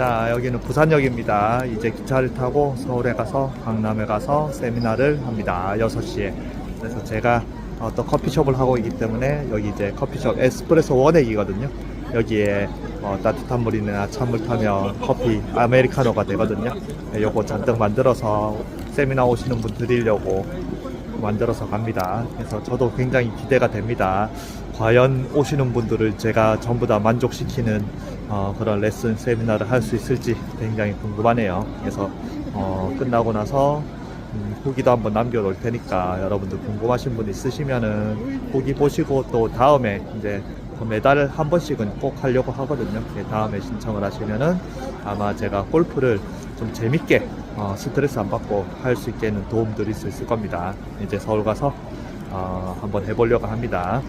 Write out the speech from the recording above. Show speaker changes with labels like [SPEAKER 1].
[SPEAKER 1] 자, 여기는 부산역입니다. 이제 기차를 타고 서울에 가서 강남에 가서 세미나를 합니다. 6시에. 그래서 제가 어떤 커피숍을 하고 있기 때문에 여기 이제 커피숍 에스프레소 원액이거든요. 여기에 어, 따뜻한 물이나 찬물 타면 커피 아메리카노가 되거든요. 네, 요거 잔뜩 만들어서 세미나 오시는 분 드리려고 만들어서 갑니다. 그래서 저도 굉장히 기대가 됩니다. 과연 오시는 분들을 제가 전부 다 만족시키는 어, 그런 레슨 세미나를 할 수 있을지 굉장히 궁금하네요. 그래서 어, 끝나고 나서 음, 후기도 한번 남겨놓을 테니까 여러분들 궁금하신 분 있으시면은 후기 보시고 또 다음에 이제 그 매달 한 번씩은 꼭 하려고 하거든요. 예, 다음에 신청을 하시면은 아마 제가 골프를 좀 재밌게 어, 스트레스 안 받고 할 수 있게는 도움 드릴 수 있을 겁니다. 이제 서울 가서 어, 한번 해보려고 합니다.